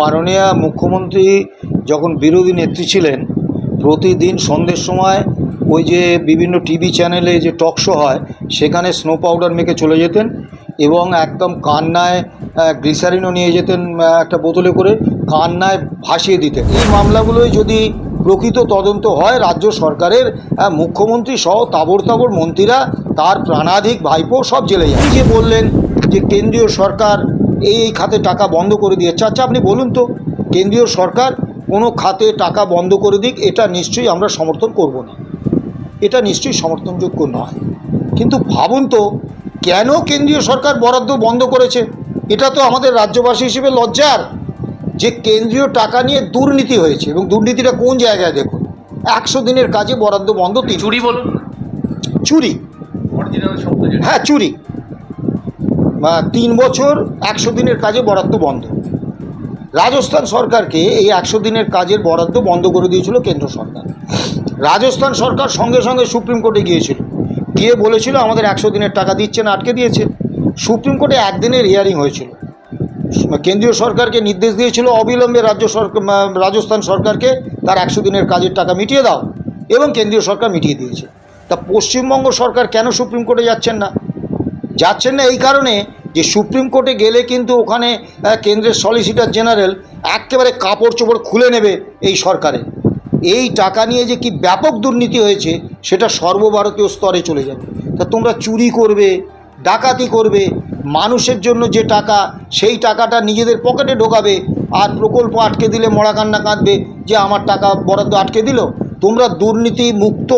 মাননীয় মুখ্যমন্ত্রী যখন বিরোধী নেত্রী ছিলেন, প্রতিদিন সন্ধ্যের সময় ওই যে বিভিন্ন টিভি চ্যানেলে যে টক শো হয়, সেখানে স্নো পাউডার মেখে চলে যেতেন এবং একদম কান্নায় গ্লিসারিনও নিয়ে যেতেন একটা বোতলে করে কান্নায় ভাসিয়ে দিতেন। এই মামলাগুলোই যদি প্রকৃত তদন্ত হয় রাজ্য সরকারের মুখ্যমন্ত্রী সহ তাবর তাবর মন্ত্রীরা তার প্রাণাধিক ভাইপো সব জেলে যায়। যে বললেন যে কেন্দ্রীয় সরকার এই এই খাতে টাকা বন্ধ করে দিয়েছে। আচ্ছা আপনি বলুন তো কেন্দ্রীয় সরকার কোনো খাতে টাকা বন্ধ করে দিক এটা নিশ্চয়ই আমরা সমর্থন করব না। এটা নিশ্চয়ই সমর্থনযোগ্য নয়। কিন্তু ভাবুন তো কেন কেন্দ্রীয় সরকার বরাদ্দ বন্ধ করেছে? এটা তো আমাদের রাজ্যবাসী হিসেবে লজ্জার যে কেন্দ্রীয় টাকা নিয়ে দুর্নীতি হয়েছে। এবং দুর্নীতিটা কোন জায়গায় দেখুন? একশো দিনের কাজে বরাদ্দ বন্ধ চুরি বলুন চুরি। হ্যাঁ চুরি। তিন বছর একশো দিনের কাজে বরাদ্দ বন্ধ। রাজস্থান সরকারকে এই একশো দিনের কাজের বরাদ্দ বন্ধ করে দিয়েছিল কেন্দ্র সরকার। রাজস্থান সরকার সঙ্গে সঙ্গে সুপ্রিম কোর্টে গিয়েছিল। গিয়ে বলেছিল, আমাদের একশো দিনের টাকা দিচ্ছে না, আটকে দিয়েছে। সুপ্রিম কোর্টে একদিনের হিয়ারিং হয়েছিল। কেন্দ্রীয় সরকারকে নির্দেশ দিয়েছিল, অবিলম্বে রাজ্য সরকার রাজস্থান সরকারকে তার একশো দিনের কাজের টাকা মিটিয়ে দাও। এবং কেন্দ্রীয় সরকার মিটিয়ে দিয়েছে। তা পশ্চিমবঙ্গ সরকার কেন সুপ্রিম কোর্টে যাচ্ছেন না? যাচ্ছেন না এই কারণে যে সুপ্রিম কোর্টে গেলে কিন্তু ওখানে কেন্দ্রের সলিসিটার জেনারেল একেবারে কাপড় চোপড় খুলে নেবে এই সরকারে। এই টাকা নিয়ে যে কি ব্যাপক দুর্নীতি হয়েছে, সেটা সর্বভারতীয় স্তরে চলে যাবে। তা তোমরা চুরি করবে, ডাকাতি করবে, মানুষের জন্য যে টাকা, সেই টাকাটা নিজেদের পকেটে ঢোকাবে, আর প্রকল্প আটকে দিলে মরা কান্না কাঁদবে যে আমার টাকা বরাদ্দ আটকে দিল। তোমরা দুর্নীতি মুক্ত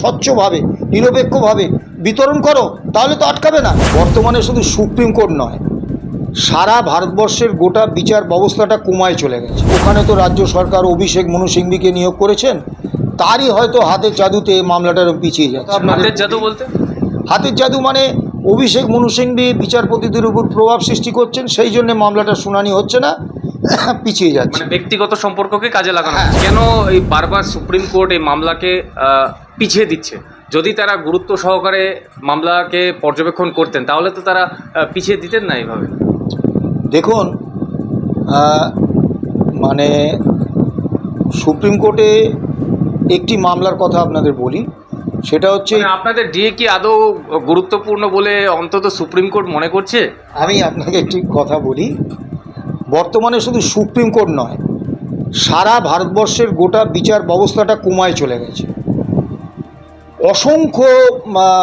স্বচ্ছভাবে, নিরপেক্ষভাবে বিতরণ করো তাহলে তো আটকাবে না। বর্তমানে শুধু সুপ্রিম কোর্ট নয় সারা ভারতবর্ষের গোটা বিচার ব্যবস্থাটা কুমায় চলে গেছে। ওখানে তো রাজ্য সরকার অভিষেক মনু সিংভিকে নিয়োগ করেছেন তারই হয়তো হাতের জাদুতে মামলাটা পিছিয়ে যাচ্ছে। হাতের জাদু বলতে? হাতের জাদু মানে অভিষেক মনু সিংভি বিচারপতিদের উপর প্রভাব সৃষ্টি করছেন সেই জন্য মামলাটা শুনানি হচ্ছে না পিছিয়ে যাচ্ছে। মানে ব্যক্তিগত সম্পর্ককে কাজে লাগানো হচ্ছে। কেন এই বারবার সুপ্রিম কোর্ট এই মামলাকে পিছিয়ে দিচ্ছে? যদি তারা গুরুত্ব সহকারে মামলাকে পর্যবেক্ষণ করতেন তাহলে তো তারা পিছিয়ে দিতেন না এইভাবে। দেখুন মানে সুপ্রিম কোর্টে একটি মামলার কথা আপনাদের বলি সেটা হচ্ছে মানে আপনাদের ডিএ কি আদৌ গুরুত্বপূর্ণ বলে অন্তত সুপ্রিম কোর্ট মনে করছে? আমি আপনাকে একটি কথা বলি বর্তমানে শুধু সুপ্রিম কোর্ট নয় সারা ভারতবর্ষের গোটা বিচার ব্যবস্থাটা কুমায় চলে গেছে। অসংখ্য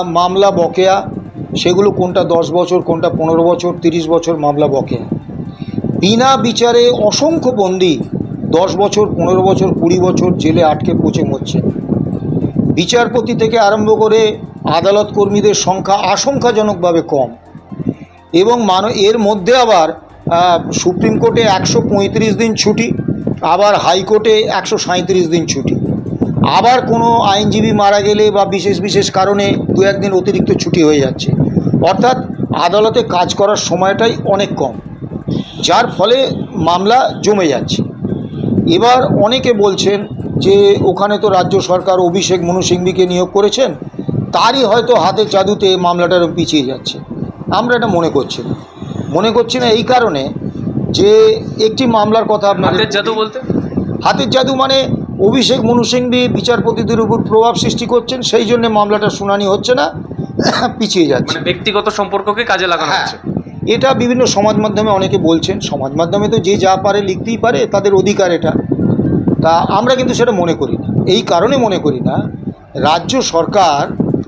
মামলা বকেয়া। সেগুলো কোনটা দশ বছর, কোনটা পনেরো বছর, তিরিশ বছর মামলা বকেয়া। বিনা বিচারে অসংখ্য বন্দি দশ বছর, পনেরো বছর, কুড়ি বছর জেলে আটকে পচে মরছে। বিচারপতি থেকে আরম্ভ করে আদালত কর্মীদের সংখ্যা আশঙ্কাজনকভাবে কম। এবং মান, এর মধ্যে আবার সুপ্রিম কোর্টে একশো পঁয়ত্রিশ দিন ছুটি, আবার হাইকোর্টে একশো দিন ছুটি। আবার কোনো আইনজীবী মারা গেলে বা বিশেষ বিশেষ কারণে দু একদিন অতিরিক্ত ছুটি হয়ে যাচ্ছে। অর্থাৎ আদালতে কাজ করার সময়টাই অনেক কম। যার ফলে মামলা জমে যাচ্ছে। এবার অনেকে বলছেন যে ওখানে তো রাজ্য সরকার অভিষেক মনু সিংভিকে নিয়োগ করেছেন তারই হয়তো হাতের জাদুতে মামলাটা পিছিয়ে যাচ্ছে। আমরা এটা মনে করছি না। মনে করছি না এই কারণে যে একটি মামলার কথা আপনাদের হাতের জাদু বলতে? হাতের জাদু মানে অভিষেক মনু সিংভি বিচারপতিদের উপর প্রভাব সৃষ্টি করছেন সেই জন্য মামলাটা শুনানি হচ্ছে না পিছিয়ে যাচ্ছে। মানে ব্যক্তিগত সম্পর্ককে কাজে লাগানো হ্যাঁ। হচ্ছে। এটা বিভিন্ন সমাজ মাধ্যমে অনেকে বলছেন সমাজ মাধ্যমে তো যে যা পারে লিখতেই পারে তাদের অধিকার এটা। তা আমরা কিন্তু সেটা মনে করি না। এই কারণে মনে করি না রাজ্য সরকার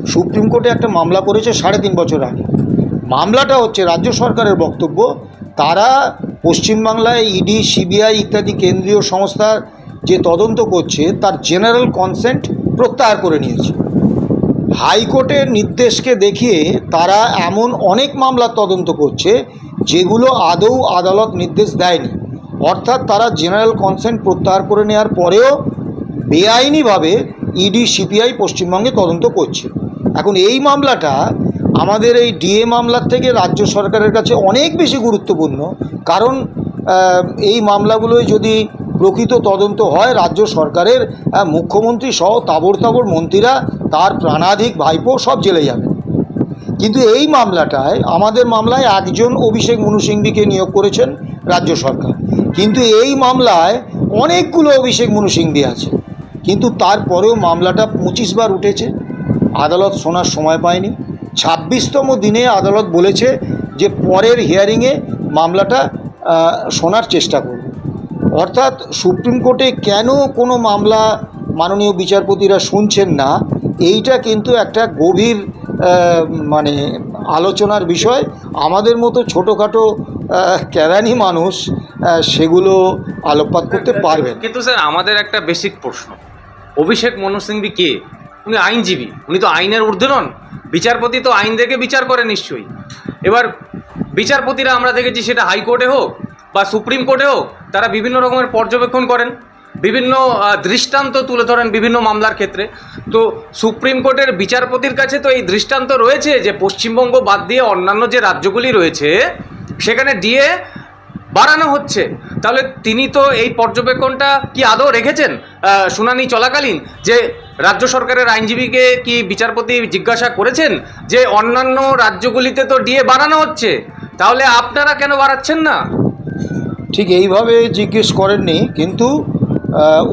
সুপ্রিম কোর্টে একটা মামলা করেছে সাড়ে তিন বছর আগে। মামলাটা হচ্ছে রাজ্য সরকারের বক্তব্য। তারা পশ্চিমবাংলায় ইডি সিবিআই ইত্যাদি কেন্দ্রীয় সংস্থার যে তদন্ত করছে তার জেনারেল কনসেন্ট প্রত্যাহার করে নিয়েছে। হাইকোর্টের নির্দেশকে দেখিয়ে তারা এমন অনেক মামলার তদন্ত করছে যেগুলো আদৌ আদালত নির্দেশ দেয়নি। অর্থাৎ তারা জেনারেল কনসেন্ট প্রত্যাহার করে নেওয়ার পরেও বেআইনিভাবে ইডি, সিপিআই পশ্চিমবঙ্গে তদন্ত করছে। এখন এই মামলাটা আমাদের এই ডিএ মামলার থেকে রাজ্য সরকারের কাছে অনেক বেশি গুরুত্বপূর্ণ। কারণ এই মামলাগুলোয় যদি প্রকৃত তদন্ত হয় রাজ্য সরকারের মুখ্যমন্ত্রী সহ তাবর তাবর মন্ত্রীরা, তার প্রাণাধিক ভাইপো সব জেলে যাবে। কিন্তু এই মামলাটায়, আমাদের মামলায় একজন অভিষেক মনু সিংভিকে নিয়োগ করেছেন রাজ্য সরকার। কিন্তু এই মামলায় অনেকগুলো অভিষেক মনু সিংদি আছে। কিন্তু তারপরেও মামলাটা পঁচিশ বার উঠেছে, আদালত শোনার সময় পায়নি। ছাব্বিশতম দিনে আদালত বলেছে যে পরের হিয়ারিংয়ে মামলাটা শোনার চেষ্টা করবে। অর্থাৎ সুপ্রিম কোর্টে কেন কোনো মামলা মাননীয় বিচারপতিরা শুনছেন না, এইটা কিন্তু একটা গভীর মানে আলোচনার বিষয়। আমাদের মতো ছোটোখাটো কেরানি মানুষ সেগুলো আলোকপাত করতে পারবেন। কিন্তু স্যার, আমাদের একটা বেসিক প্রশ্ন। অভিষেক মনু সিংভি কে? উনি আইনজীবী। উনি তো আইনের ঊর্ধ্বে নন। বিচারপতি তো আইন দেখে বিচার করে নিশ্চয়ই। এবার বিচারপতিরা আমরা দেখেছি সেটা হাইকোর্টে হোক বা সুপ্রিম কোর্টেও তারা বিভিন্ন রকমের পর্যবেক্ষণ করেন, বিভিন্ন দৃষ্টান্ত তুলে ধরেন বিভিন্ন মামলার ক্ষেত্রে। তো সুপ্রিম কোর্টের বিচারপতির কাছে তো এই দৃষ্টান্ত রয়েছে যে পশ্চিমবঙ্গ বাদ দিয়ে অন্যান্য যে রাজ্যগুলি রয়েছে, সেখানে ডিএ বাড়ানো হচ্ছে। তাহলে তিনি তো এই পর্যবেক্ষণটা কি আদৌ রেখেছেন শুনানি চলাকালীন? যে রাজ্য সরকারের আইনজীবীকে কি বিচারপতি জিজ্ঞাসা করেছেন যে অন্যান্য রাজ্যগুলিতে তো ডিএ বাড়ানো হচ্ছে, তাহলে আপনারা কেন বাড়াচ্ছেন না? ঠিক এইভাবে জিজ্ঞেস করেননি, কিন্তু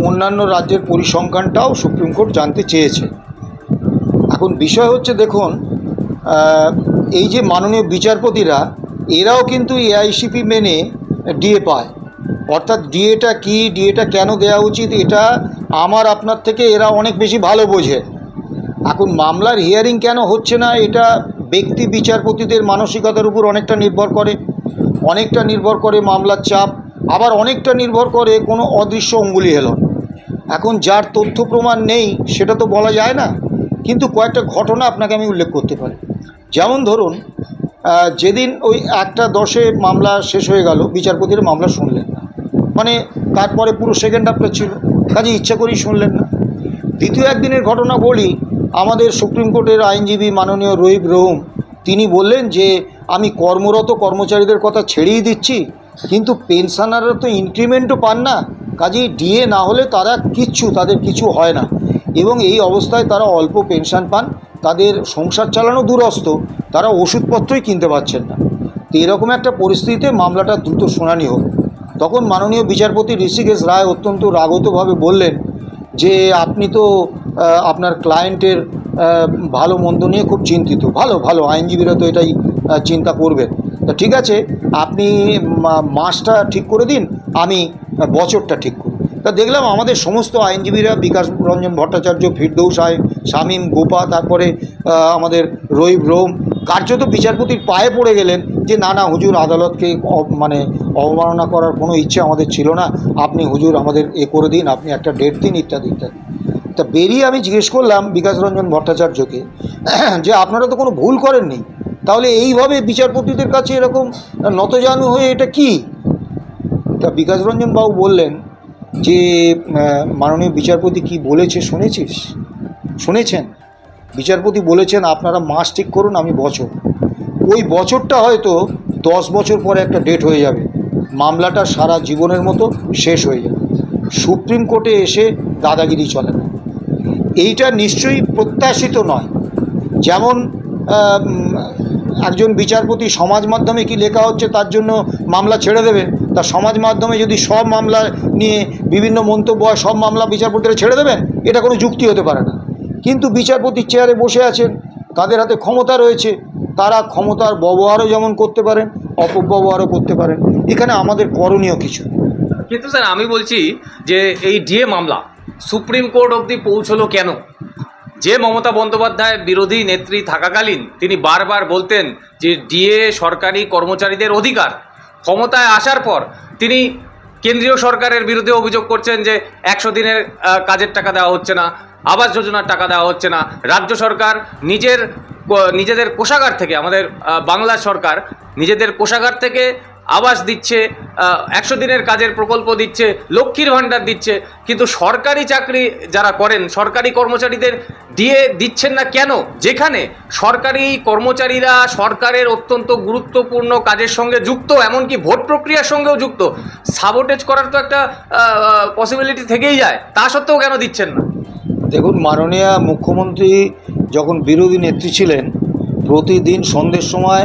অন্যান্য রাজ্যের পরিসংখ্যানটাও সুপ্রিম কোর্ট জানতে চেয়েছে। এখন বিষয় হচ্ছে দেখুন এই যে মাননীয় বিচারপতিরা, এরাও কিন্তু এআইসিপি মেনে ডিএ পায়। অর্থাৎ ডিএটা কি, ডিএটা কেন দেওয়া উচিত, এটা আমার, আপনার থেকে এরা অনেক বেশি ভালো বোঝে। এখন মামলার হিয়ারিং কেন হচ্ছে না, এটা ব্যক্তি বিচারপতিদের মানসিকতার উপর অনেকটা নির্ভর করে। অনেকটা নির্ভর করে মামলার চাপ, আবার অনেকটা নির্ভর করে কোনো অদৃশ্য অঙ্গুলি হেলন এখন যার তথ্য প্রমাণ নেই, সেটা তো বলা যায় না। কিন্তু কয়েকটা ঘটনা আপনাকে আমি উল্লেখ করতে পারি। যেমন ধরুন যেদিন ওই একটা দশে মামলা শেষ হয়ে গেল, বিচারপতির মামলা শুনলেন না। মানে তারপরে পুরো সেকেন্ড হাফটা ছিল কাজে ইচ্ছা করেই শুনলেন না। দ্বিতীয় একদিনের ঘটনা বলি, আমাদের সুপ্রিম কোর্টের আইনজীবী মাননীয় রহিব রহুম তিনি বললেন যে, আমি কর্মরত কর্মচারীদের কথা ছেড়েই দিচ্ছি, কিন্তু পেনশনাররা তো ইনক্রিমেন্টও পান না। কাজেই ডিএ না হলে তারা কিচ্ছু, তাদের কিছু হয় না। এবং এই অবস্থায় তারা অল্প পেনশন পান, তাদের সংসার চালানো দূরস্থ তারা ওষুধপত্রই কিনতে পারছেন না। তো এরকম একটা পরিস্থিতিতে মামলাটা দ্রুত শুনানি হোক। তখন মাননীয় বিচারপতি ঋষিকেশ রায় অত্যন্ত রাগতভাবে বললেন যে, আপনি তো আপনার ক্লায়েন্টের ভালো মন্দ নিয়ে খুব চিন্তিত। ভালো ভালো, আইনজীবীরা তো এটাই চিন্তা করবেন তা ঠিক আছে, আপনি মাসটা ঠিক করে দিন, আমি বছরটা ঠিক করব। তা দেখলাম আমাদের সমস্ত আইনজীবীরা, বিকাশ রঞ্জন ভট্টাচার্য, ফিরদৌস সাহেব শামীম গোপা, তারপরে আমাদের রহিব রোম, কার্যত বিচারপতির পায়ে পড়ে গেলেন যে, না না, হুজুর আদালতকে মানে অবমাননা করার কোনো ইচ্ছে আমাদের ছিল না। আপনি হুজুর আমাদের এ করে দিন, আপনি একটা ডেট দিন, ইত্যাদি ইত্যাদি। তা বেরিয়ে আমি জিজ্ঞেস করলাম বিকাশ রঞ্জন ভট্টাচার্যকে, যে আপনারা তো কোনো ভুল করেননি, তাহলে এইভাবে বিচারপতিদের কাছে এরকম নতজানু হয়ে এটা কি? তা বিকাশ রঞ্জন বাবু বললেন যে মাননীয় বিচারপতি কি বলেছে শুনেছিস? শুনেছেন। বিচারপতি বলেছেন, আপনারা মাস ঠিক করুন, আমি বছর। ওই বছরটা হয়তো দশ বছর পরে একটা ডেট হয়ে যাবে। মামলাটা সারা জীবনের মতো শেষ হয়ে যাবে। সুপ্রিম কোর্টে এসে দাদাগিরি চলে না। এইটা নিশ্চয়ই প্রত্যাশিত নয়। যেমন একজন বিচারপতি সমাজ মাধ্যমে কি লেখা হচ্ছে তার জন্য মামলা ছেড়ে দেবে? তা সমাজ মাধ্যমে যদি সব মামলা নিয়ে বিভিন্ন মন্তব্য হয়, সব মামলা বিচারপতিরা ছেড়ে দেবেন? এটা কোনো যুক্তি হতে পারে না। কিন্তু বিচারপতির চেয়ারে বসে আছেন, তাদের হাতে ক্ষমতা রয়েছে, তারা ক্ষমতার ব্যবহারও যেমন করতে পারেন, অপব্যবহারও করতে পারেন। এখানে আমাদের করণীয় কিছু। কিন্তু স্যার, আমি বলছি যে এই ডিএ মামলা সুপ্রিম কোর্ট অবধি পৌঁছলো কেন? যে মমতা বন্দ্যোপাধ্যায় বিরোধী নেত্রী থাকাকালীন তিনি বারবার বলতেন যে ডিএ সরকারি কর্মচারীদের অধিকার। ক্ষমতায় আসার পর তিনি কেন্দ্রীয় সরকারের বিরুদ্ধে অভিযোগ করছেন যে একশো দিনের কাজের টাকা দেওয়া হচ্ছে না, আবাস যোজনার টাকা দেওয়া হচ্ছে না। রাজ্য সরকার নিজের, নিজেদের কোষাগার থেকে, আমাদের বাংলা সরকার নিজেদের কোষাগার থেকে আবাস দিচ্ছে একশো দিনের কাজের প্রকল্প দিচ্ছে, লক্ষ্মীর ভাণ্ডার দিচ্ছে, কিন্তু সরকারি চাকরি যারা করেন, সরকারি কর্মচারীদের দিয়ে দিচ্ছেন না কেন? যেখানে সরকারি কর্মচারীরা সরকারের অত্যন্ত গুরুত্বপূর্ণ কাজের সঙ্গে যুক্ত, এমনকি ভোট প্রক্রিয়ার সঙ্গেও যুক্ত সাবোটেজ করার তো একটা পসিবিলিটি থেকেই যায়, তা সত্ত্বেও কেন দিচ্ছেন না? দেখুন, মাননীয় মুখ্যমন্ত্রী যখন বিরোধী নেত্রী ছিলেন, প্রতিদিন সন্ধ্যের সময়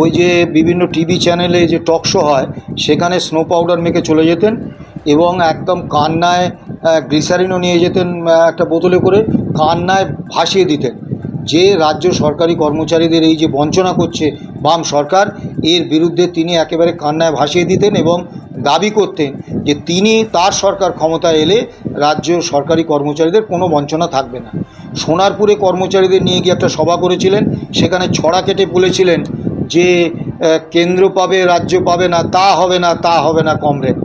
ওই যে বিভিন্ন টিভি চ্যানেলে যে টক শো হয়, সেখানে স্নো পাউডার মেখে চলে যেতেন এবং একদম কান্নায় গ্লিসারিনও নিয়ে যেতেন একটা বোতলে করে কান্নায় ভাসিয়ে দিতেন। যে রাজ্য সরকারি কর্মচারীদের এই যে বঞ্চনা করছে বাম সরকার, এর বিরুদ্ধে তিনি একেবারে কান্নায় ভাসিয়ে দিতেন এবং দাবি করতেন যে তিনি তার সরকার ক্ষমতায় এলে রাজ্য সরকারি কর্মচারীদের কোনো বঞ্চনা থাকবে না। সোনারপুরে কর্মচারীদের নিয়ে গিয়ে একটা সভা করেছিলেন, সেখানে ছড়া কেটে বলেছিলেন যে কেন্দ্র পাবে, রাজ্য পাবে না, তা হবে না, তা হবে না, কমরেড।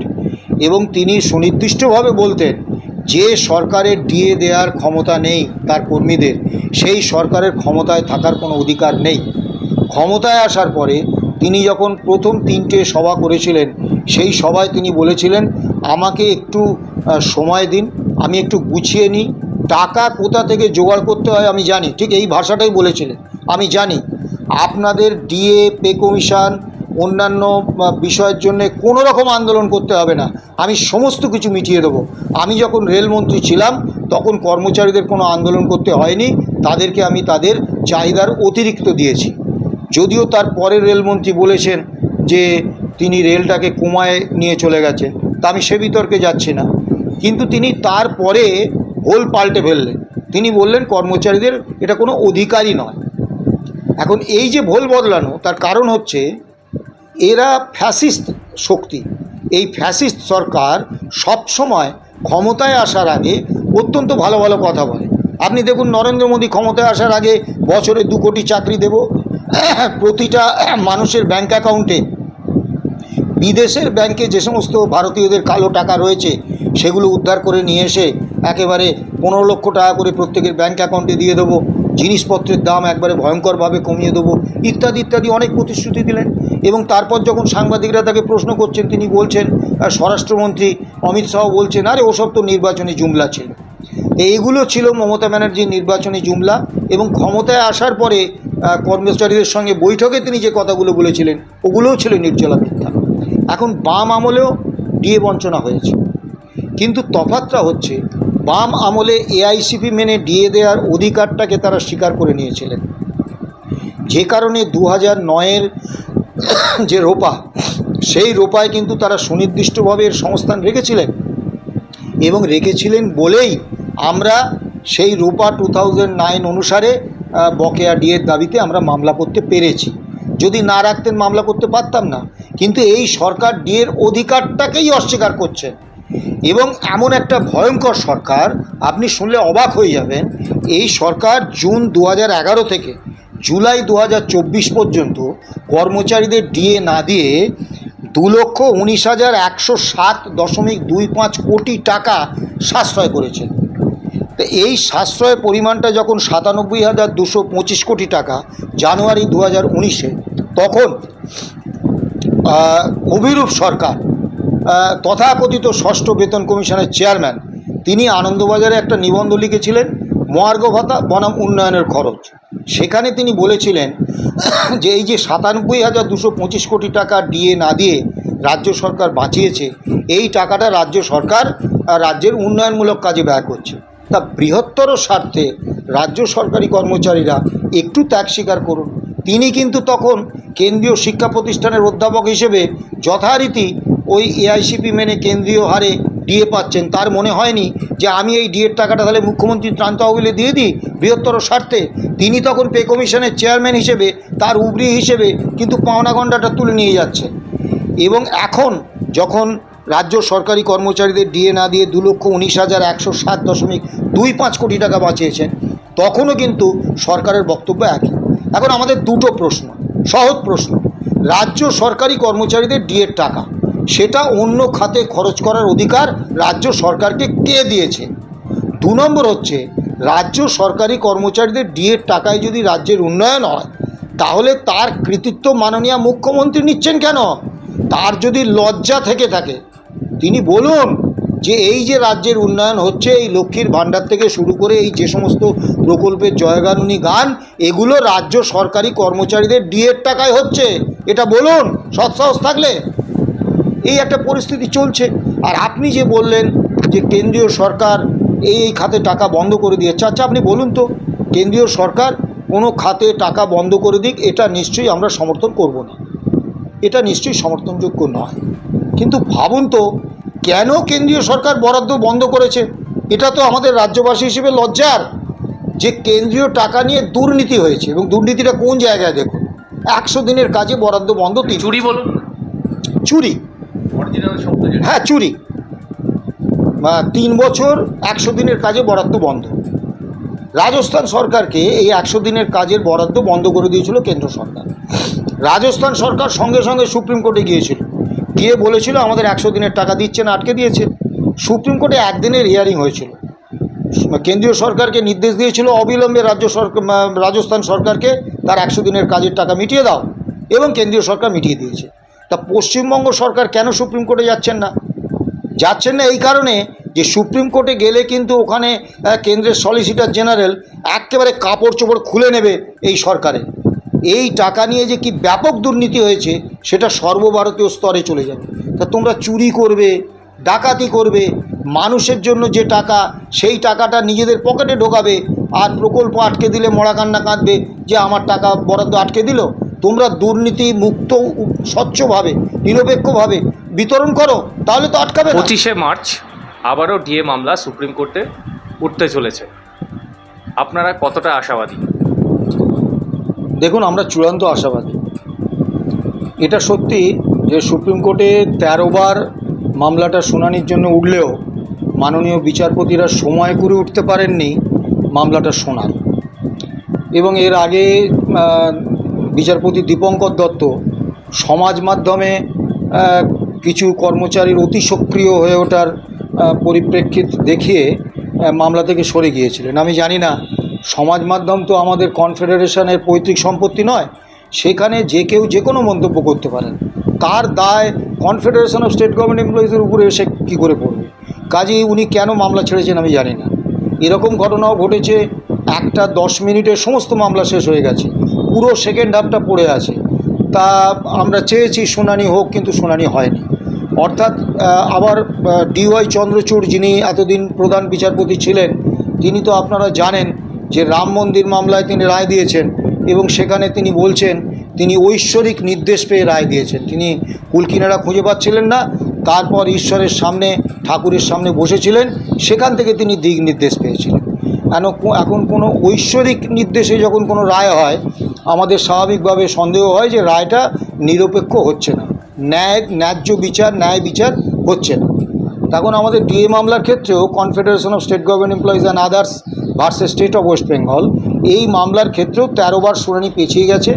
এবং তিনি সুনির্দিষ্টভাবে বলতেন যে সরকারের ডিএ দেওয়ার ক্ষমতা নেই তার কর্মীদের, সেই সরকারের ক্ষমতায় থাকার কোনো অধিকার নেই। ক্ষমতায় আসার পরে তিনি যখন প্রথম তিনটে সভা করেছিলেন, সেই সভায় তিনি বলেছিলেন, আমাকে একটু সময় দিন, আমি একটু গুছিয়ে নিই। টাকা কোথা থেকে জোগাড় করতে হয় আমি জানি। ঠিক এই ভাষাটাই বলেছিলেন। আমি জানি, আপনাদের ডিএ, পে কমিশন অন্যান্য বিষয়ের জন্য কোনো রকম আন্দোলন করতে হবে না। আমি সমস্ত কিছু মিটিয়ে দেবো। আমি যখন রেলমন্ত্রী ছিলাম, তখন কর্মচারীদের কোনো আন্দোলন করতে হয়নি। তাদেরকে আমি তাদের চাহিদার অতিরিক্ত দিয়েছি। যদিও তার পরের রেলমন্ত্রী বলেছেন যে তিনি রেলটাকে কমায় নিয়ে চলে গেছেন। তা আমি সে বিতর্কে যাচ্ছি না। কিন্তু তিনি তারপরে হোল পাল্টে ফেললেন। তিনি বললেন, কর্মচারীদের এটা কোনো অধিকারই নয়। এখন এই যে ভোল বদলানো, তার কারণ হচ্ছে এরা ফ্যাসিস্ট শক্তি। এই ফ্যাসিস্ট সরকার সব সময় ক্ষমতায় আসার আগে অত্যন্ত ভালো ভালো কথা বলে। আপনি দেখুন, নরেন্দ্র মোদী ক্ষমতায় আসার আগে বছরে দু কোটি চাকরি দেব। প্রতিটা মানুষের ব্যাংক অ্যাকাউন্টে। বিদেশের ব্যাংকে যে সমস্ত ভারতীয়দের কালো টাকা রয়েছে, সেগুলো উদ্ধার করে নিয়ে এসে একেবারে পনেরো লক্ষ টাকা করে প্রত্যেকের ব্যাংক অ্যাকাউন্টে দিয়ে দেবো। জিনিসপত্রের দাম একবারে ভয়ঙ্করভাবে কমিয়ে দেবো, ইত্যাদি ইত্যাদি অনেক প্রতিশ্রুতি দিলেন। এবং তারপর যখন সাংবাদিকরা তাকে প্রশ্ন করছেন, তিনি বলছেন স্বরাষ্ট্রমন্ত্রী অমিত শাহ বলছেন, আরে, ওসব তো নির্বাচনী জুমলা ছিল। এইগুলো ছিল মমতা ব্যানার্জির নির্বাচনী জুমলা এবং ক্ষমতায় আসার পরে কর্মচারীদের সঙ্গে বৈঠকে তিনি যে কথাগুলো বলেছিলেন, ওগুলোও ছিল নির্জলা মিথ্যা। এখন বাম আমলেও ডিএ বঞ্চনা হয়েছে। কিন্তু তফাতটা হচ্ছে বাম আমলে এআইসিপি মেনে ডিএ দেওয়ার অধিকারটাকে তারা স্বীকার করে নিয়েছিলেন। যে কারণে দু হাজার নয়ের যে রোপা, সেই রোপায় কিন্তু তারা সুনির্দিষ্টভাবে এর সংস্থান রেখেছিলেন এবং রেখেছিলেন বলেই আমরা সেই রোপা টু নাইন অনুসারে বকেয়া ডিএর দাবিতে আমরা মামলা করতে পেরেছি। যদি না রাখতেন মামলা করতে পারতাম না। কিন্তু এই সরকার ডিএর অধিকারটাকেই অস্বীকার করছে। এবং এমন একটা ভয়ঙ্কর সরকার, আপনি শুনলে অবাক হয়ে যাবেন, এই সরকার জুন দু থেকে জুলাই দু হাজার চব্বিশ পর্যন্ত কর্মচারীদের ডিএ না দিয়ে দু লক্ষ উনিশ হাজার একশো সাত দশমিক দুই পাঁচ কোটি টাকা সাশ্রয় করেছেন। তো এই সাশ্রয়ের পরিমাণটা যখন সাতানব্বই হাজার দুশো পঁচিশ কোটি টাকা জানুয়ারি দু হাজার উনিশে, তখন অভিরূপ সরকার তথাকথিত ষষ্ঠ বেতন কমিশনের চেয়ারম্যান, তিনি আনন্দবাজারে একটা নিবন্ধ লিখেছিলেন, মহার্ঘ ভাতা বনাম উন্নয়নের খরচ। সেখানে তিনি বলেছিলেন যে এই যে সাতানব্বই হাজার দুশো পঁচিশ কোটি টাকা ডিএ না দিয়ে রাজ্য সরকার বাঁচিয়েছে, এই টাকাটা রাজ্য সরকার রাজ্যের উন্নয়নমূলক কাজে ব্যয় করছে। তা বৃহত্তর স্বার্থে রাজ্য সরকারি কর্মচারীরা একটু ত্যাগ স্বীকার করুন। তিনি কিন্তু তখন কেন্দ্রীয় শিক্ষা প্রতিষ্ঠানের অধ্যাপক হিসেবে যথারীতি ওই এআইসিপি মেনে কেন্দ্রীয় হারে ডিএ পাচ্ছেন। তার মনে হয়নি যে আমি এই ডিএর টাকাটা তাহলে মুখ্যমন্ত্রী ত্রাণ তহবিলে দিয়ে দিই বৃহত্তর স্বার্থে। তিনি তখন পে কমিশনের চেয়ারম্যান হিসেবে, তার উবরি হিসেবে কিন্তু পাওনা গন্ডাটা তুলে নিয়ে যাচ্ছেন এবং এখন যখন রাজ্য সরকারি কর্মচারীদের ডিএ না দিয়ে দু লক্ষ উনিশ হাজার একশো সাত দশমিক দুই পাঁচ কোটি টাকা বাঁচিয়েছেন, তখনও কিন্তু সরকারের বক্তব্য একই। এখন আমাদের দুটো প্রশ্ন, সহজ প্রশ্ন, রাজ্য সরকারি কর্মচারীদের ডিএর টাকা। সেটা অন্য খাতে খরচ করার অধিকার রাজ্য সরকারকে কে দিয়েছে? দু নম্বর হচ্ছে, রাজ্য সরকারি কর্মচারীদের ডিএর টাকায় যদি রাজ্যের উন্নয়ন হয়, তাহলে তার কৃতিত্ব মাননীয় মুখ্যমন্ত্রী নিচ্ছেন কেন? তার যদি লজ্জা থেকে থাকে, তিনি বলুন যে এই যে রাজ্যের উন্নয়ন হচ্ছে, এই লক্ষ্মীর ভাণ্ডার থেকে শুরু করে এই যে সমস্ত প্রকল্পের জয়গানুনি গান, এগুলো রাজ্য সরকারি কর্মচারীদের ডিএর টাকায় হচ্ছে। এটা বলুন, সৎসাহস থাকলে। এই একটা পরিস্থিতি চলছে। আর আপনি যে বললেন যে কেন্দ্রীয় সরকার এই এই খাতে টাকা বন্ধ করে দিয়েছে আচ্ছা আপনি বলুন তো কেন্দ্রীয় সরকার কোনো খাতে টাকা বন্ধ করে দিক এটা নিশ্চয়ই আমরা সমর্থন করব না। এটা নিশ্চয়ই সমর্থনযোগ্য নয়। কিন্তু ভাবুন তো কেন কেন্দ্রীয় সরকার বরাদ্দ বন্ধ করেছে? এটা তো আমাদের রাজ্যবাসী হিসেবে লজ্জার যে কেন্দ্রীয় টাকা নিয়ে দুর্নীতি হয়েছে। এবং দুর্নীতিটা কোন জায়গায় দেখুন? একশো দিনের কাজে বরাদ্দ বন্ধ চুরি বলুন। চুরি। হ্যাঁ চুরি। তিন বছর একশো দিনের কাজে বরাদ্দ বন্ধ। রাজস্থান সরকারকে এই একশো দিনের কাজের বরাদ্দ বন্ধ করে দিয়েছিল কেন্দ্র সরকার। রাজস্থান সরকার সঙ্গে সঙ্গে সুপ্রিম কোর্টে গিয়েছিল। গিয়ে বলেছিল, আমাদের একশো দিনের টাকা দিচ্ছে না, আটকে দিয়েছে। সুপ্রিম কোর্টে একদিনের হিয়ারিং হয়েছিল। কেন্দ্রীয় সরকারকে নির্দেশ দিয়েছিল, অবিলম্বে রাজ্য সরকার, রাজস্থান সরকারকে তার একশো দিনের কাজের টাকা মিটিয়ে দাও। এবং কেন্দ্রীয় সরকার মিটিয়ে দিয়েছে। তা পশ্চিমবঙ্গ সরকার কেন সুপ্রিম কোর্টে যাচ্ছেন না? যাচ্ছেন না এই কারণে যে সুপ্রিম কোর্টে গেলে কিন্তু ওখানে কেন্দ্রের সলিসিটার জেনারেল একেবারে কাপড় চোপড় খুলে নেবে এই সরকারে। এই টাকা নিয়ে যে কি ব্যাপক দুর্নীতি হয়েছে, সেটা সর্বভারতীয় স্তরে চলে যাবে। তা তোমরা চুরি করবে, ডাকাতি করবে, মানুষের জন্য যে টাকা, সেই টাকাটা নিজেদের পকেটে ঢোকাবে, আর প্রকল্প আটকে দিলে মরা কান্না কাঁদবে যে আমার টাকা বরাদ্দ আটকে দিল। তোমরা দুর্নীতি মুক্ত স্বচ্ছভাবে নিরপেক্ষভাবে বিতরণ করো তাহলে তো আটকাবে পঁচিশে মার্চ আবারও ডিএ মামলা সুপ্রিম কোর্টে উঠতে চলেছে। আপনারা কতটা আশাবাদী? দেখুন আমরা চূড়ান্ত আশাবাদী। এটা সত্যি যে সুপ্রিম কোর্টে তেরো বার মামলাটা শুনানির জন্য উঠলেও মাননীয় বিচারপতিরা সময় করে উঠতে পারেননি মামলাটা শোনার। এবং এর আগে বিচারপতি দীপঙ্কর দত্ত সমাজ মাধ্যমে কিছু কর্মচারীর অতি সক্রিয় হয়ে ওঠার পরিপ্রেক্ষিত দেখিয়ে মামলা থেকে সরে গিয়েছিলেন। আমি জানি না, সমাজ মাধ্যম তো আমাদের কনফেডারেশনের পৈতৃক সম্পত্তি নয়, সেখানে যে কেউ যে কোনো মন্তব্য করতে পারেন। তার দায় কনফেডারেশন অফ স্টেট গভর্নমেন্ট এমপ্লয়িজের উপরে এসে কী করে পড়বে? কাজেই উনি কেন মামলা ছেড়েছেন আমি জানি না। এরকম ঘটনাও ঘটেছে, একটা দশ মিনিটে সমস্ত মামলা শেষ হয়ে গেছে। পুরো সেকেন্ড হাফটা পড়ে আছে। তা আমরা চেয়েছি শুনানি হোক, কিন্তু শুনানি হয়নি। অর্থাৎ আবার ডিওয়াই চন্দ্রচূড় যিনি এতদিন প্রধান বিচারপতি ছিলেন, তিনি তো আপনারা জানেন যে রাম মন্দির মামলায় তিনি রায় দিয়েছেন এবং সেখানে তিনি বলছেন, তিনি ঐশ্বরিক নির্দেশ পেয়ে রায় দিয়েছেন। তিনি কুলকিনারা খুঁজে পাচ্ছিলেন না, তারপর ঈশ্বরের সামনে, ঠাকুরের সামনে বসেছিলেন, সেখান থেকে তিনি দিক নির্দেশ পেয়েছিলেন। কেন এখন কোনো ঐশ্বরিক নির্দেশে যখন কোনো রায় হয়, আমাদের স্বাভাবিকভাবে সন্দেহ হয় যে রায়টা নিরপেক্ষ হচ্ছে না। ন্যায়, ন্যায্য বিচার, ন্যায় বিচার হচ্ছে না। তখন আমাদের ডিএ মামলার ক্ষেত্রেও confederation of state government employees and others versus state of West Bengal এই মামলার ক্ষেত্রেও তেরোবার শুনানি পেছিয়ে গেছে।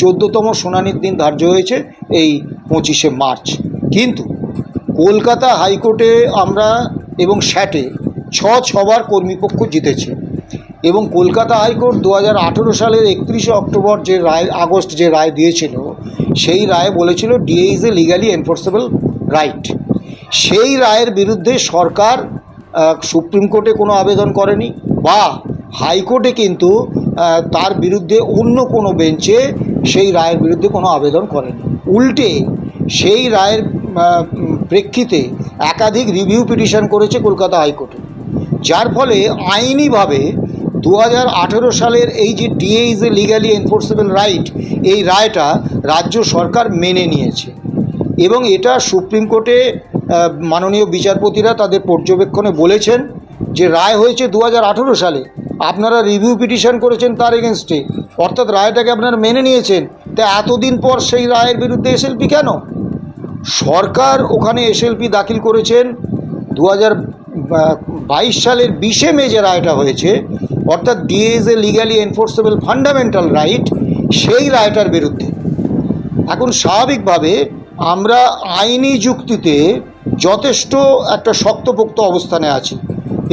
চোদ্দোতম শুনানির দিন ধার্য হয়েছে এই পঁচিশে মার্চ। কিন্তু কলকাতা হাইকোর্টে আমরা এবং স্যাটে ছ ছবার কর্মীপক্ষ জিতেছে। এবং কলকাতা হাইকোর্ট দু হাজার আঠেরো সালের একত্রিশে অক্টোবর যে রায়, আগস্ট যে রায় দিয়েছিল, সেই রায় বলেছিল DA is a legally enforceable right সেই রায়ের বিরুদ্ধে সরকার সুপ্রিম কোর্টে কোনো আবেদন করেনি বা হাইকোর্টে কিন্তু তার বিরুদ্ধে অন্য কোনো বেঞ্চে সেই রায়ের বিরুদ্ধে কোনো আবেদন করেনি। উল্টে সেই রায়ের প্রেক্ষিতে একাধিক রিভিউ পিটিশন করেছে কলকাতা হাইকোর্টে। যার ফলে আইনিভাবে দু হাজার আঠেরো সালের এই যে DA is a legally enforceable right এই রায়টা রাজ্য সরকার মেনে নিয়েছে। এবং এটা সুপ্রিম কোর্টে মাননীয় বিচারপতিরা তাদের পর্যবেক্ষণে বলেছেন যে রায় হয়েছে দু হাজার আঠেরো সালে। আপনারা রিভিউ পিটিশন করেছেন তার এগেনস্টে অর্থাৎ রায়টাকে আপনারা মেনে নিয়েছেন। তা এতদিন পর সেই রায়ের বিরুদ্ধে এসএলপি কেন? সরকার ওখানে এসএলপি দাখিল করেছেন। দু বাইশ সালের বিশে মে যে রায়টা হয়েছে অর্থাৎ DA is a legally enforceable fundamental right সেই রায়টার বিরুদ্ধে। এখন স্বাভাবিকভাবে আমরা আইনি যুক্তিতে যথেষ্ট একটা শক্তপোক্ত অবস্থানে আছি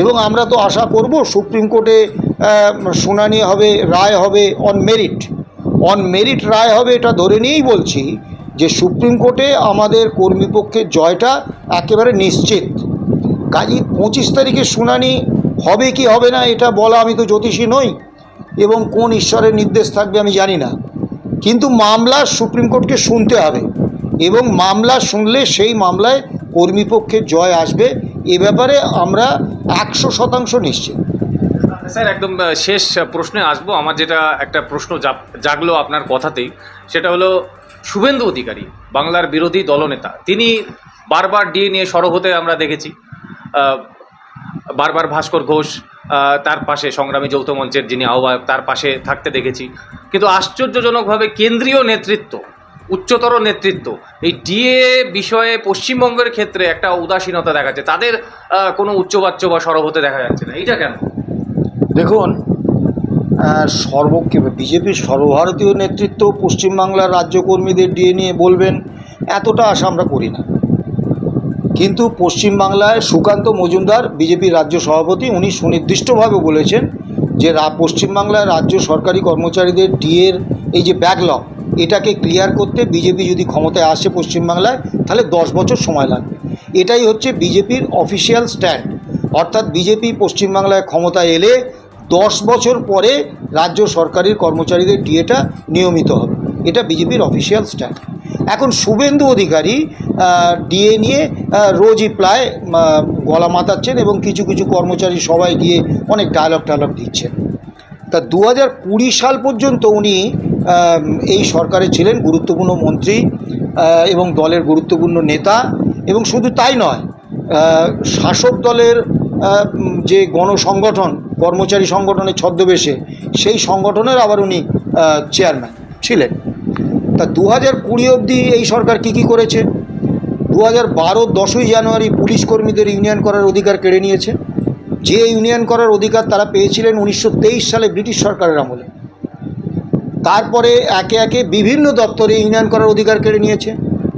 এবং আমরা তো আশা করব সুপ্রিম কোর্টে শুনানি হবে, রায় হবে অন মেরিট অন মেরিট রায় হবে এটা ধরে নিয়েই বলছি যে সুপ্রিম কোর্টে আমাদের কর্মীপক্ষের জয়টা একেবারে নিশ্চিত। কাজী পঁচিশ তারিখে শুনানি হবে কি হবে না, এটা বলা আমি তো জ্যোতিষী নই, এবং কোন ঈশ্বরের নির্দেশ থাকবে আমি জানি না। কিন্তু মামলা সুপ্রিম কোর্টকে শুনতে হবে, এবং মামলা শুনলে সেই মামলায় কর্মীপক্ষের জয় আসবে, এ ব্যাপারে আমরা একশো শতাংশ নিশ্চিত। স্যার, একদম শেষ প্রশ্নে আসব। আমার যেটা একটা প্রশ্ন জাগ- জাগলো আপনার কথাতেই, সেটা হলো শুভেন্দু অধিকারী, বাংলার বিরোধী দলনেতা, তিনি বারবার ডিএ নিয়ে সরব হতে আমরা দেখেছি। বারবার ভাস্কর ঘোষ তার পাশে সংগ্রামী যৌথ মঞ্চের যিনি আহ্বায়ক, তার পাশে থাকতে দেখেছি। কিন্তু আশ্চর্যজনকভাবে কেন্দ্রীয় নেতৃত্ব, উচ্চতর নেতৃত্ব, এই ডিএ বিষয়ে পশ্চিমবঙ্গের ক্ষেত্রে একটা উদাসীনতা দেখাচ্ছে। তাদের কোনো উচ্চবাচ্য বা সরব হতে দেখা যাচ্ছে না। এইটা কেন? দেখুন সর্ব, বিজেপির সর্বভারতীয় নেতৃত্ব পশ্চিমবাংলার রাজ্যকর্মীদের ডিএ নিয়ে বলবেন, এতটা আশা আমরা করি না। কিন্তু পশ্চিমবাংলায় সুকান্ত মজুমদার বিজেপির রাজ্য সভাপতি, উনি সুনির্দিষ্টভাবে বলেছেন যে পশ্চিমবাংলার রাজ্য সরকারি কর্মচারীদের ডিএর এই যে ব্যাকলগ এটাকে ক্লিয়ার করতে বিজেপি যদি ক্ষমতায় আসে পশ্চিমবাংলায়, তাহলে দশ বছর সময় লাগবে। এটাই হচ্ছে বিজেপির অফিসিয়াল স্ট্যান্ড অর্থাৎ বিজেপি পশ্চিমবাংলায় ক্ষমতায় এলে দশ বছর পরে রাজ্য সরকারি কর্মচারীদের ডিএটা নিয়মিত হবে। এটা বিজেপির অফিসিয়াল স্ট্যান্ড এখন শুভেন্দু অধিকারী ডিএ নিয়ে রোজই প্রায় গলা মাতাচ্ছেন এবং কিছু কিছু কর্মচারী সবাই গিয়ে অনেক ডায়লগ টায়লগ দিচ্ছেন। তা দু হাজার কুড়ি সাল পর্যন্ত উনি এই সরকারে ছিলেন, গুরুত্বপূর্ণ মন্ত্রী এবং দলের গুরুত্বপূর্ণ নেতা, এবং শুধু তাই নয় শাসক দলের যে গণসংগঠন, কর্মচারী সংগঠনের ছদ্মবেশে, সেই সংগঠনের আবার উনি চেয়ারম্যান ছিলেন। তা দু হাজার কুড়ি অবধি এই সরকার কি কি করেছে? দু হাজার বারো দশই জানুয়ারি পুলিশ কর্মীদের ইউনিয়ন করার অধিকার কেড়ে নিয়েছে। যে ইউনিয়ন করার অধিকার তারা পেয়েছিলেন উনিশশো তেইশ সালে ব্রিটিশ সরকারের আমলে। তারপরে একে একে বিভিন্ন দপ্তরে ইউনিয়ন করার অধিকার কেড়ে নিয়েছে।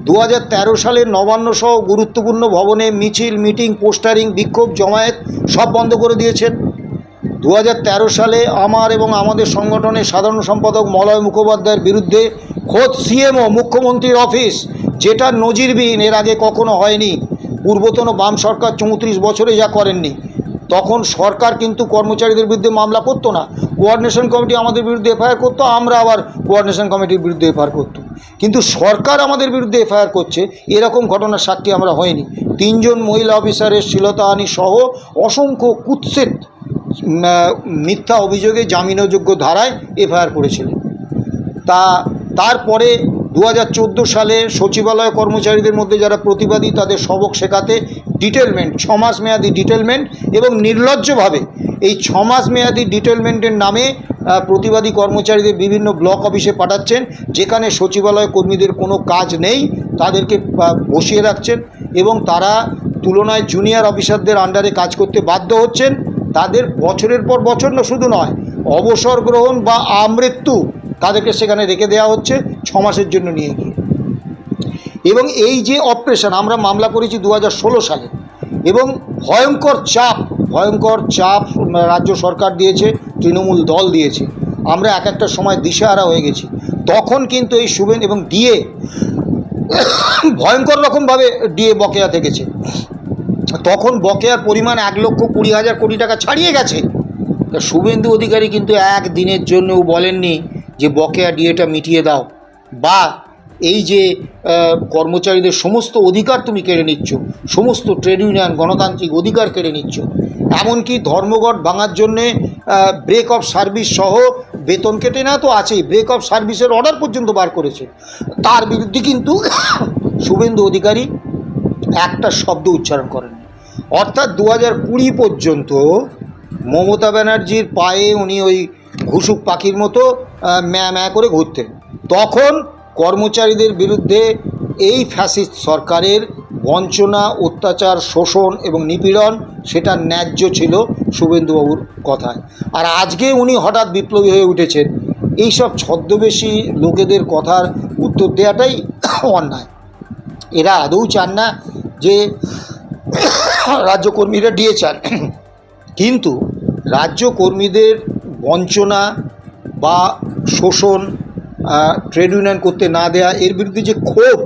দু হাজার তেরো সালে নবান্ন সহ গুরুত্বপূর্ণ ভবনে মিছিল, মিটিং, পোস্টারিং, বিক্ষোভ, জমায়েত সব বন্ধ করে দিয়েছেন। দু হাজার তেরো সালে আমার এবং আমাদের সংগঠনের সাধারণ সম্পাদক মলয় মুখোপাধ্যায়ের বিরুদ্ধে খোদ সিএমও, মুখ্যমন্ত্রীর অফিস যেটা নজিরবিহীন, এর আগে কখনো হয়নি। পূর্বতন বাম সরকার চৌত্রিশ বছরে যা করেননি, তখন সরকার কিন্তু কর্মচারীদের বিরুদ্ধে মামলা করতো না। কোঅর্ডিনেশন কমিটি আমাদের বিরুদ্ধে এফআইআর করতো, আমরা আবার কোঅর্ডিনেশন কমিটির বিরুদ্ধে এফআইআর করতো। কিন্তু সরকার আমাদের বিরুদ্ধে এফআইআর করছে, এরকম ঘটনার সাক্ষী আমরা হয়নি। তিনজন মহিলা অফিসারের শ্লীলতাহানি সহ অসংখ্য কুৎসিত মিথ্যা অভিযোগে জামিনযোগ্য ধারায় এফআইআর করেছিলেন। তা, তারপরে দু হাজার চোদ্দ সালে সচিবালয় কর্মচারীদের মধ্যে যারা প্রতিবাদী, তাদের সবক শেখাতে ডিটেলমেন্ট ছমাস মেয়াদি ডিটেলমেন্ট এবং নির্লজ্জভাবে এই ছমাস মেয়াদি ডিটেলমেন্টের নামে প্রতিবাদী কর্মচারীদের বিভিন্ন ব্লক অফিসে পাঠাচ্ছেন, যেখানে সচিবালয় কর্মীদের কোনো কাজ নেই, তাদেরকে বসিয়ে রাখছেন এবং তারা তুলনায় জুনিয়র অফিসারদের আন্ডারে কাজ করতে বাধ্য হচ্ছেন। তাদের বছরের পর বছর শুধু নয়, অবসর গ্রহণ বা আমৃত্যু তাদেরকে সেখানে রেখে দেওয়া হচ্ছে ছ মাসের জন্য নিয়ে গিয়ে। এবং এই যে অপারেশন, আমরা মামলা করেছি দু হাজার ষোলো সালে, এবং ভয়ঙ্কর চাপ ভয়ঙ্কর চাপ রাজ্য সরকার দিয়েছে, তৃণমূল দল দিয়েছে। আমরা এক একটা সময় দিশেহারা হয়ে গেছি। তখন কিন্তু এই শুভেন এবং ডিএ ভয়ঙ্কর রকমভাবে ডিএ বকেয়া থেকেছে। তখন বকেয়ার পরিমাণ এক লক্ষ কুড়ি হাজার কোটি টাকা ছাড়িয়ে গেছে। তা শুভেন্দু অধিকারী কিন্তু এক একদিনের জন্যও বলেননি যে বকেয়া ডিএটা মিটিয়ে দাও বা এই যে কর্মচারীদের সমস্ত অধিকার তুমি কেড়ে নিচ্ছ, সমস্ত ট্রেড ইউনিয়ন, গণতান্ত্রিক অধিকার কেড়ে নিচ্ছ, এমনকি ধর্মঘট ভাঙার জন্যে ব্রেক অফ সার্ভিস সহ বেতন কেটে না তো আছেই ব্রেক অফ সার্ভিসের অর্ডার পর্যন্ত বার করেছে। তার বিরুদ্ধে কিন্তু শুভেন্দু অধিকারী একটা শব্দ উচ্চারণ করেন অর্থাৎ দু হাজার কুড়ি পর্যন্ত মমতা ব্যানার্জির পায়ে উনি ওই ঘুষুক পাখির মতো ম্যা ম্যা করে ঘুরতেন তখন কর্মচারীদের বিরুদ্ধে এই ফ্যাসিস্ট সরকারের বঞ্চনা, অত্যাচার, শোষণ এবং নিপীড়ন, সেটা ন্যায্য ছিল শুভেন্দুবাবুর কথায়। আর আজকে উনি হঠাৎ বিপ্লবী হয়ে উঠেছেন। এইসব ছদ্মবেশী লোকেদের কথার উত্তর দেওয়াটাই অন্যায়। এরা আদৌ চান না যে রাজ্যকর্মীরা ডিএ চান কিন্তু রাজ্যকর্মীদের বঞ্চনা বা শোষণ ট্রেড ইউনিয়ন করতে না দেয়া, এর বিরুদ্ধে যে ক্ষোভ,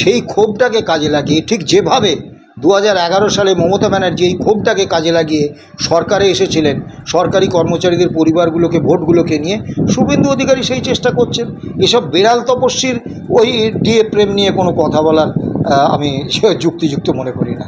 সেই ক্ষোভটাকে কাজে লাগিয়ে, ঠিক যেভাবে দু হাজার এগারো সালে মমতা ব্যানার্জি এই ক্ষোভটাকে কাজে লাগিয়ে সরকারে এসেছিলেন, সরকারি কর্মচারীদের পরিবারগুলোকে, ভোটগুলোকে নিয়ে, শুভেন্দু অধিকারী সেই চেষ্টা করছেন। এসব বেড়াল তপস্বীর ওই ডিএ প্রেম নিয়ে কোনো কথা বলার আমি যুক্তিযুক্ত মনে করি না।